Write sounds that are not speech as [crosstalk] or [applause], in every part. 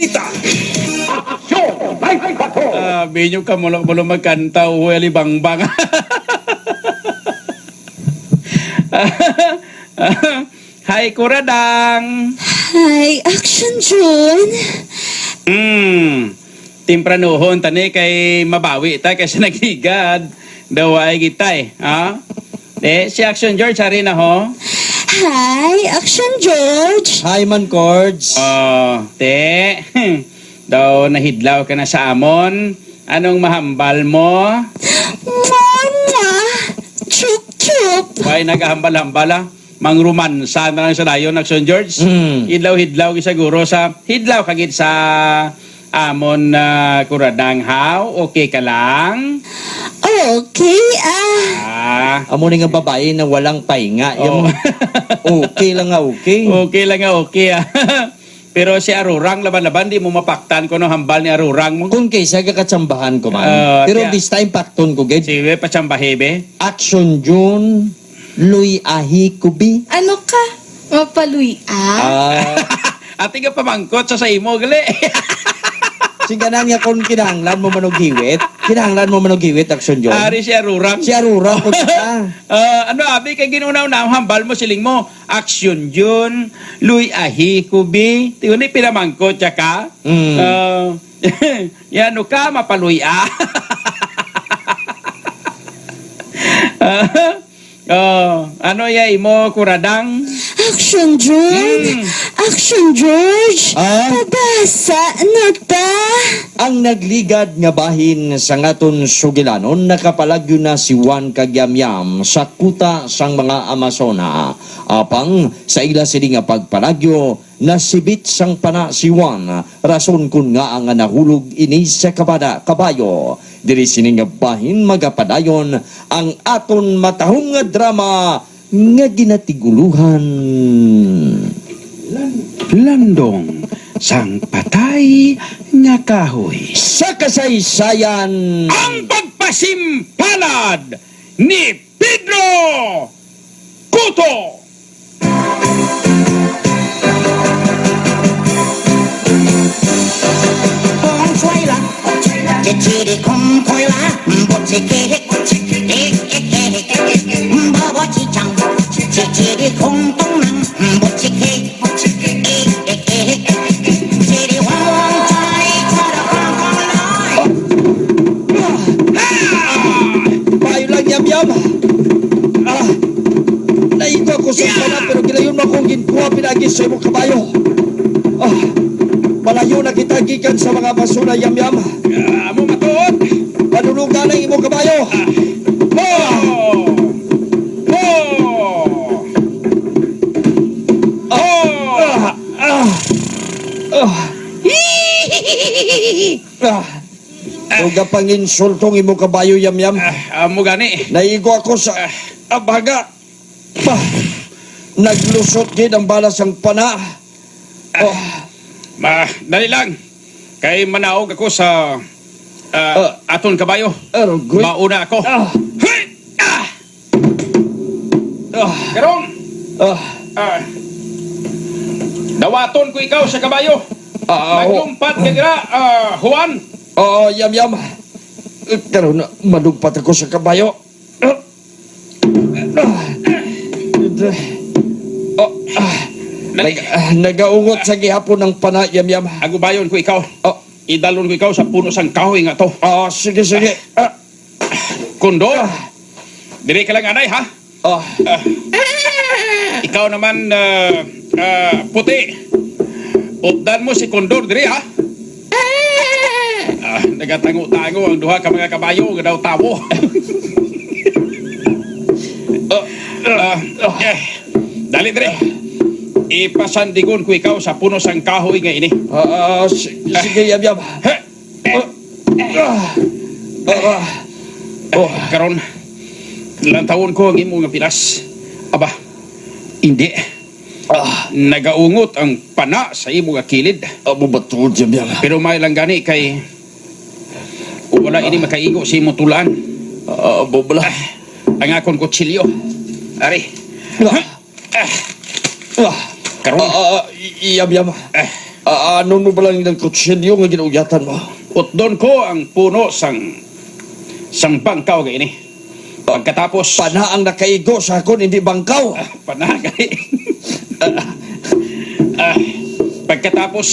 Kita! Ay! Ah, binyo ka mulo mulo magkanta uweli bangbang. [laughs] Hai kuradang. Hi, Action June. Hmm. Timpranuhon tani kay mabawi ta kasi nagigad. Daway kita eh. Ha? Eh, si Action George hari na ho. Hi, Action George. Hi man, Cords. Oh, te. [laughs] Daw nahidlaw ka na sa amon. Anong mahambal mo? Mama. Chup, chup. Why naghahambal-hambala? Mangrumansa na lang sa dayon, Action George. Mm. Hidlaw-hidlaw siguro sa hidlaw kagit sa amon na kuradang haw. Okay ka lang? Okay, ah. Ah, Amo ni nga babae na walang pahinga. Oh. Yung, [laughs] okay lang nga, okay. okay lang nga okay ah. [laughs] Pero si Arurang laban-laban di mo mapaktan ko no hambal ni Arurang mo. Kung kaysa kakatsambahan ko man. Ah, Pero kaya- this time, pakton ko, gid. Sige, pachambahebe. Action June, Luy Ahi Kubi. Ano ka? Mapaluy, ah? Ah, [laughs] Ati ka pamangkot sa sa imo gali. Siganan nga kung kinahanglan mo manog hiwit. Kinahanglan mo manog hiwit, Action June. Ari si Arurang. Si Arura ko ka. [laughs] Ah, ano abi kay ginunaw na hambal mo siling mo aksyon yun luy ahi kubi tiyo ni pinamangko tsaka Mm. Ah, [laughs] yan ka mapaluy ah [laughs] Ah, ano ya imo kuradang Action June. Hmm. Action George. Ah? Pabasa na ta. Ang nagligad nga bahin sa ngaton sugilanon nakapalagyo na si Juan Kagyamyam sa kuta sang mga Amazona. Apang sa ila sili nga pagpalagyo nasibit sang pana si Juan rason kun nga ang nahulog ini sa kabada kabayo. Diri sini nga bahin magapadayon ang aton matahong nga drama nga ginatiguluhan. landong sang patay nga kahoy Sa kasaysayan ang pagpasimpalad ni Pedro Cuto. でコンコイはぼちけ Tuga pang insultong imong kabayo yam yam. Ah, amo gani. Naigo ako sa abaga. Pa, naglusot gid ang balas ang pana. Oh, Ma, dali lang. Kay manaog ako sa ah, aton kabayo. arogoy. Mauna ako. Ah, Hey! Ah! ah, Karong! ah. Ah, dawaton ko ikaw sa kabayo. Ah, oo. Naglumpat ka dira, ah, Juan. Oo, yam yam. Eh, Pero na, madugpat ako sa kabayo. Ah. Ah. Oh, ah. Nag, ah, nagaungot sa gihapon ng pana, yam yam. Agubayon ko ikaw. Oh, Idalon ko ikaw sa puno sang kahoy nga to. ah, sige, sige. Ah, Kondor. Diri ka lang anay ha. ah, Ikaw naman ah, ah, puti. Updan mo si Kondor diri ha. Nagatango-tango ang duha ka mga kabayo nga daw tawo. Ah, [laughs] ah, eh, dali diri. Ipasandigon ko ikaw sa puno sang kahoy nga ini. ah, ah, sige, yam. He! Ah, ah, Oh, karon lantawon ko ang imo nga pilas. Aba, hindi. ah, Nagaungot ang pana sa imo nga kilid. amo ba tuod, yam yam? Pero may lang gani kay wala ini makaigo sa imo tulaan. Ah, amo bala. Ang akong kutsilyo. Ari, Ah, ah, ah, karon. ah, ah, yam yam. Ah, Ah, ano mo ba lang ng kutsilyo nga ginugyatan mo? Utdon ko ang puno sang sang bangkaw gay ini. Pagkatapos Pana ang nakaigo sa akon, hindi bangkaw. Ah, panagay. [laughs] Ah, pagkatapos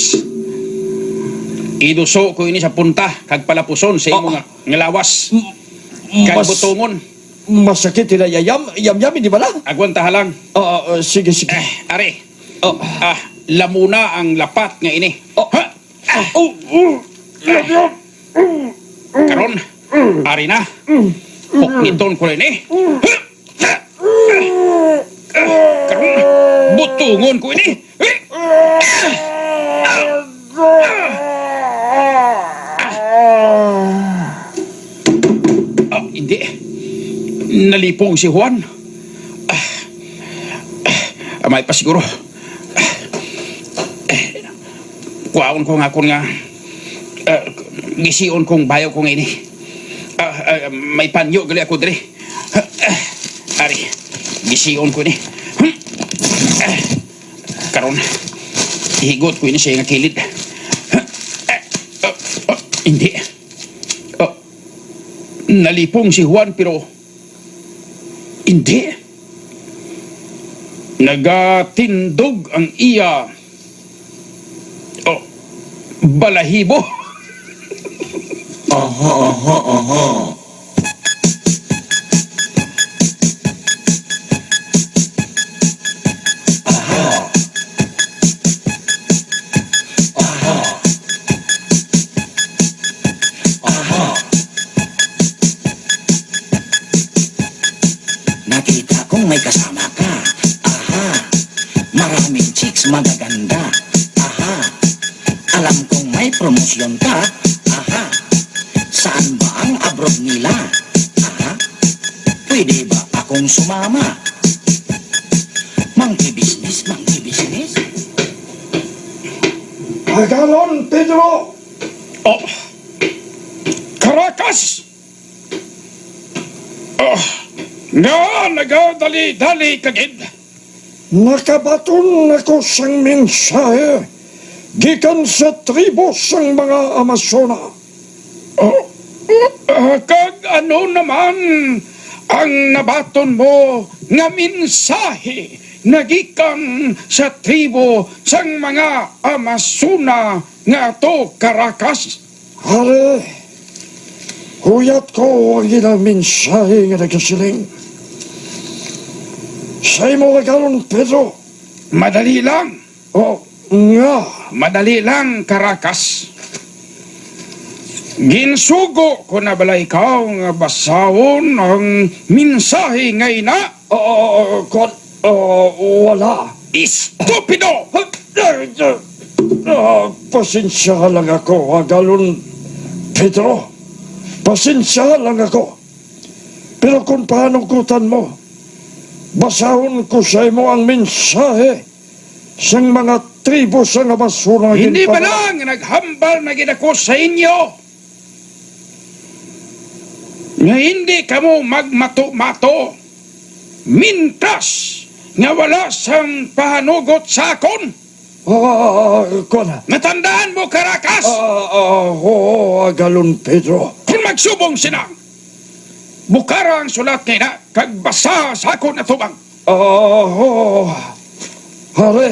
iduso ko ini sa punta kag palapuson sa imo Oh. nga, nga lawas kag butongon masakit tila yayam, yam-yam, hindi ba lang? agwan tahalang Ah, ah, sige, sige. eh are Oh. ah lamuna ang lapat nga ini Oh. ha ah, Oh, oh, yam-yam. karon ari na pokniton ko rin eh! Ah, karon butungon ko ini Eh! Ah, hindi. Nalipong si Juan. Ah, ah, may pa siguro. Ah, eh, kuwaon ko nga kun nga. ah, gisiyon kong bayaw ko nga ini. Ah, ah, may panyo gali ako diri. Ah, ari, gisiyon ko ni. Ah, karon, higot ko ini siya nga kilid. Ah, ah, ah, hindi. Ah, nalipong si Juan pero hindi. Nagatindog ang iya oh, balahibo. Nakita Caracas! Oh, nga nagadali-dali kagid. Nakabaton ako sang mensahe gikan sa tribo sang mga Amazona. Oh, ah, kag ano naman ang nabaton mo nga mensahe nagikan sa tribo sang mga Amazona nga to Caracas. Hare, huyat ko ang ilang mensahe nga nagkasiling. Sa imo agalon, Pedro. Madali lang, O, nga, madali lang Caracas. Ginsugo ko na bala ikaw nga basahon ang mensahe nga ina. uh, kon, wala. Estupido! Ah, pasensya lang ako, agalon, Pedro. Pasensya lang ako. Pero kung paano kutan mo, basahon ko sa imo ang mensahe sang mga tribo sa nga basura. Hindi ba lang naghambal na ginako sa inyo? Nga hindi kamo magmato-mato. Mintas nga wala sang pahanugot sa akon. Ah, kon, ah, Natandaan mo, Caracas! ah, oo, agalon, Pedro. Kung magsubong sila, bukara ang sulat na, kag basa sa akon na tubang. Ah, oo. Hare,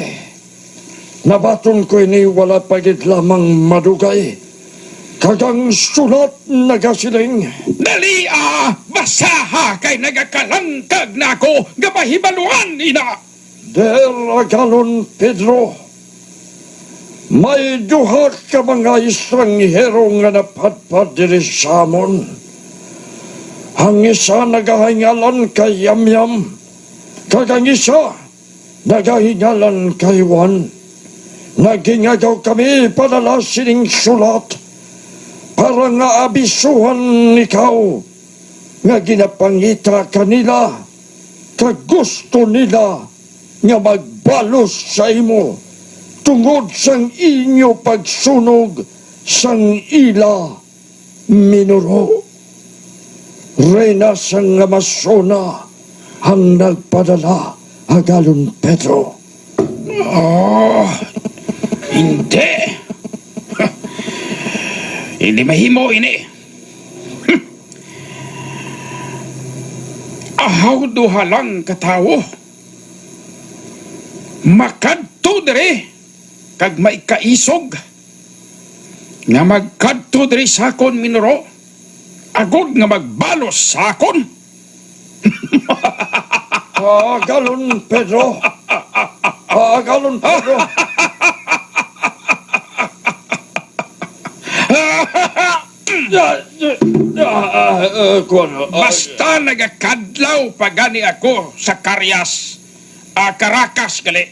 nabaton ko ini wala pagit lamang madugay. Kagang sulat nagasiling. Dali ah, basaha kay nagakalangkag na ako, gabahibaluan ina. Der agalon Pedro. May duha ka mga estranghero nga napadpad diri sa amon. Ang isa nagahingalan kay Yamyam. Kag ang isa nagahingalan kay Juan. Nagingagaw kami padala sining sulat para nga abisuhan ikaw nga ginapangita kanila kag gusto nila nga magbalos sa imo tungod sang inyo pagsunog sang ila minuro. Reyna sang Amazona ang nagpadala agalon Pedro. Oh, Hindi. Hindi mahimo ini. Ahaw duha lang katawo. Makadto dire kag may kaisog nga magkadto diri sakon minuro agod nga magbalos sakon [laughs] Ah, galon Pedro. Ah, galon Pedro. [laughs] Ah, ah, ah, ah, ah, basta nagakadlaw pagani ako sa Karyas a Caracas gali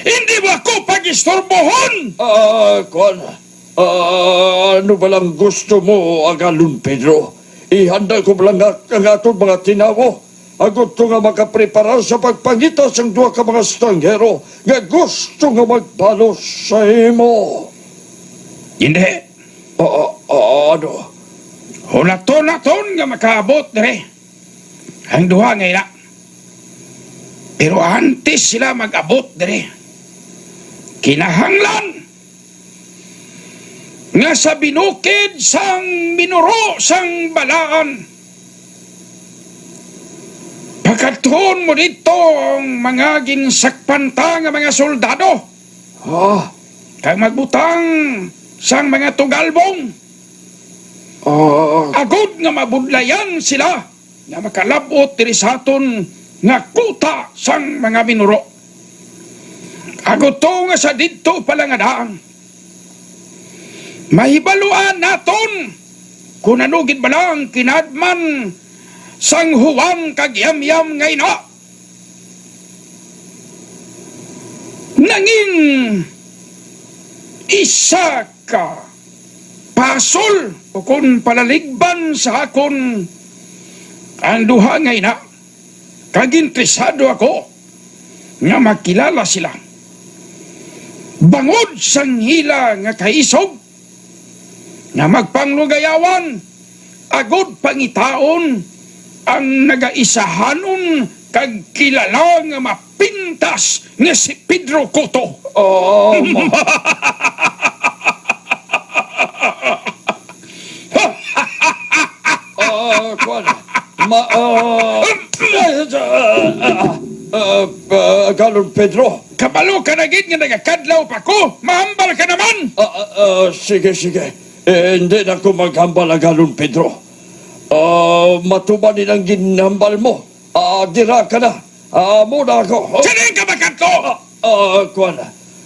hindi mo ako pagistorbohon Ah, kuwan. Ah, ano ba lang gusto mo, Agalon Pedro? Ihanda ko ba lang ang atong mga tinawo? Agot ko nga makaprepara sa pagpangita sa duwa ka mga stranghero nga gusto nga magpalos sa imo. hindi Ah, ah, ano? Hulaton-laton nga makaabot dire. Ang duha nga ila. Pero antes sila mag-abot dire. Kinahanglan nga sa binukid sang minuro sang balaan. Pagkatuon mo dito ang mga ginsakpanta nga mga soldado Ah, kag magbutang sang mga tugalbong. ah, agod nga mabudlayan sila nga makalabot diri sa aton nga kuta sang mga minuro. Agod to nga sa didto pala nga daang. Mahibaluan naton kung anugid ba lang kinadman sang huwang kagyamyam nga ina. Nanging isa ka pasol o kung palaligban sa akon ang duha nga ina kagintresado ako nga makilala sila bangod sang hila nga kaisog nga magpanglugayawan agod pangitaon ang nagaisahanon kag kilala nga mapintas nga si Pedro Cotto ah, ma- ah, kuwan. Ma, ah, ah, ah, ah, Galon Pedro. Kabalo ka na gid nga nagakadlaw pa ko. Mahambal ka naman. Ah, ah, ah, sige, sige. Eh, hindi na ako maghambal ang Galon Pedro. Ah, matuman din ang ginhambal mo. Ah, dira ka na. Ah, muna ako. Oh, Sinin ka bakat ko. ah, kuwan.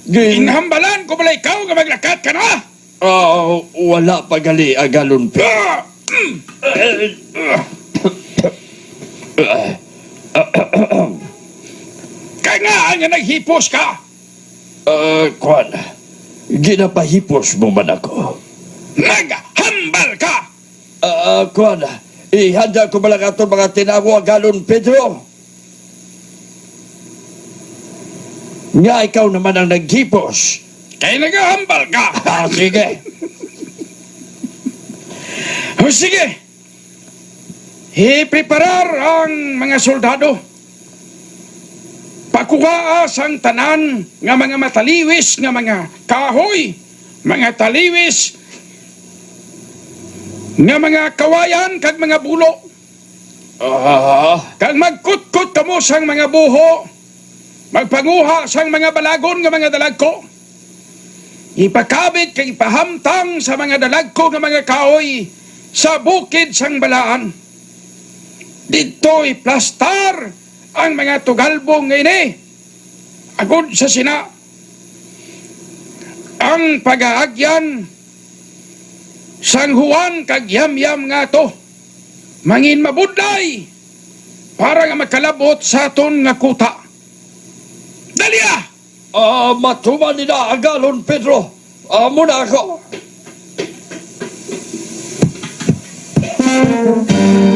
Gin, Inhambalan ko bala ikaw nga maglakat ka na. ah, wala pa gali ang Galon Pedro. Ah, Kaya nga nga naghipos ka. Ah, kuwan. Ginapahipos mo man ako. Naghambal ka. Ah, kuwan. Ihanda ko ba lang ato mga tinawo ang Galon Pedro? Nga ikaw naman ang naghipos. Kaya naghambal ka. [laughs] Ah, sige. O sige. I-preparar ang mga soldado. Pakuha ang tanan nga mga mataliwis nga mga kahoy, mga taliwis nga mga kawayan kag mga bulo. Ah, Kag magkutkot kamo sang mga buho, magpanguha sang mga balagon nga mga dalagko. Ipakabit kag ipahamtang sa mga dalagko nga mga kahoy sa bukid sang balaan. Dito iplastar ang mga tugalbong ini. Agod sa sina. Ang pag-aagyan sang huwan kag yam-yam nga to mangin mabudlay para nga makalabot sa aton nga kuta. Daliya! ah, matuman nila ang Galon Pedro. Ah, muna ako. Zero, zero,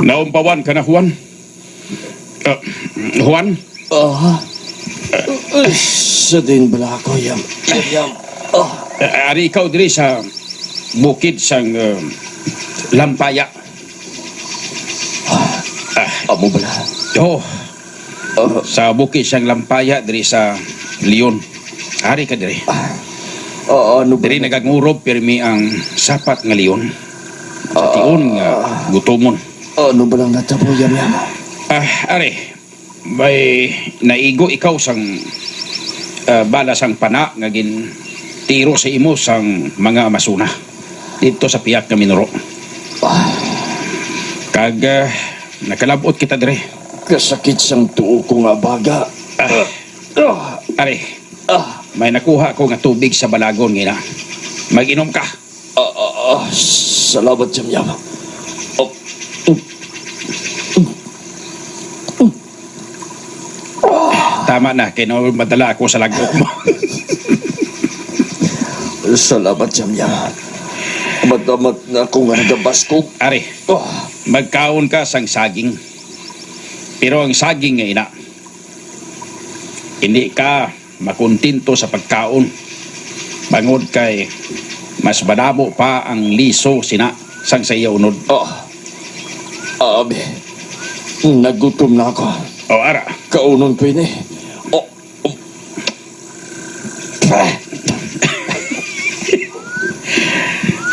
Naumpawan ka na, Juan? Uh, Juan? Ah. Uh, sa din bala ako, yam. Yam. Ah. Uh, ari ikaw diri sa bukid sang uh, Lampaya. Amo bala. Oh, Ah. sa bukid sang Lampaya diri sa Leon. Ari ka diri. Ah, ano ba? Diri nagangurob pirmi ang sapat nga Leon. Sa tiun nga gutomon. Ano ba lang natabo, yam, yam? Ah, ari. May naigo ikaw sang ah, bala sang pana nga gin tiro sa imo sang mga amasuna dito sa piyak nga minuro. Kag ah, nakalabot kita dire. Kasakit sang tuo ko nga baga. Ah, Ah. ari, Ah. may nakuha ko nga tubig sa balagon ngina. Mag-inom ka. Ah, ah, ah, salamat, yam, yam. Oh. Tama na, kay no madala ako sa lagok mo. Salamat, yam, yam. Amat-amat na ako nga nagabas ko. ari, Oh. magkaon ka sang saging. Pero ang saging nga ina, hindi ka makuntinto sa pagkaon. Bangod kay mas madamo pa ang liso sina sang sa iya unod. Ah. Abi. Nagutom na ako. O ara, Kaunon ko ini. Oh. oh.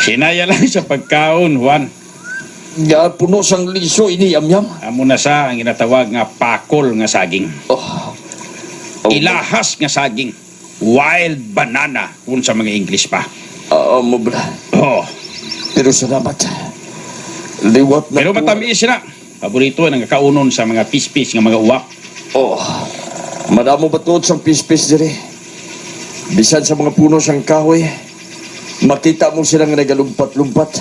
Sinaya lang sa pagkaon, Juan. Nga puno sang liso ini yam yam. Amo na sa ang ginatawag nga pakol nga saging. Oh. Oh. Ilahas nga saging. Wild banana kung sa mga English pa. Ah, mo bra. Oh, Pero salamat. Liwat na pero ko. matamis na. Paborito ng kaunon sa mga pispis nga mga uwak. Oh. Madamo ba tuod sang pispis diri? Bisan sa mga puno sang kahoy, makita mo silang nagalumpat-lumpat.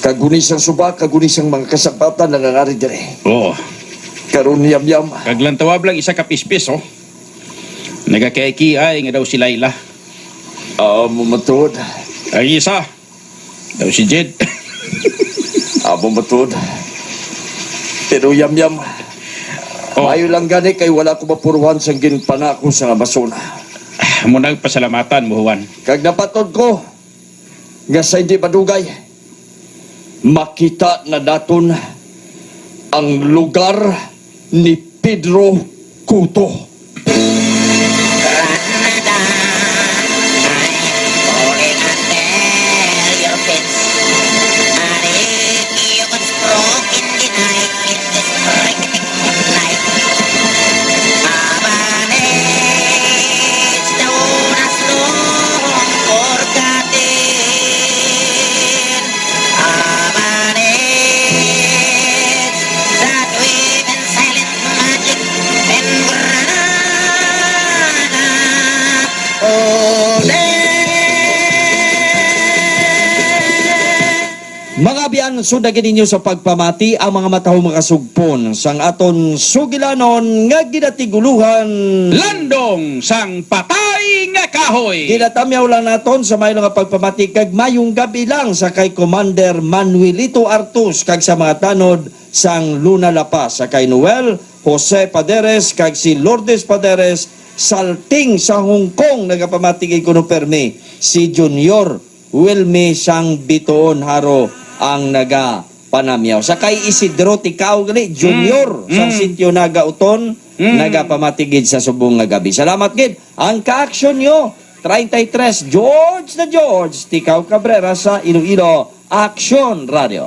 Kagunis ang suba, kagunis ang mga kasapatan na nangari diri. Oh, Karon yam-yam. kaglantawab lang isa ka pispis, oh. Nagakaikiay nga daw si Laila. Ah, mo matuod. Ang isa, daw si Jed. [laughs] Amo matuod. Pero yam-yam. Oh. Mayo lang gani kay wala ko mapuruhan sang ginpana ko sa Amazona. Muna pasalamatan mo, Juan. Kag napatod ko, nga sa hindi madugay, makita na daton ang lugar ni Pedro Cuto. Biyan, sundagin ninyo sa pagpamati ang mga mataho makasugpon sang aton sugilanon nga ginatiguluhan. Landong sang patay nga kahoy. Ginatamyaw lang naton sa may nga pagpamati kag mayong gabi lang sa kay Commander Manuelito Artus kag sa mga tanod sang Luna La Paz sa kay Noel, Jose Paderes kag si Lourdes Paderes salting sa Hong Kong nagapamati kay kuno permi si Junior Wilme sang Bitoon Haro ang naga panamyaw. Sa kay Isidro Ticao gali Junior Mm, sang mm. sitio naga uton Mm. nagapamatigid sa subong nga gabi. Salamat gid. Ang ka-action nyo 33 George na George Ticao Cabrera sa Iloilo Action Radio.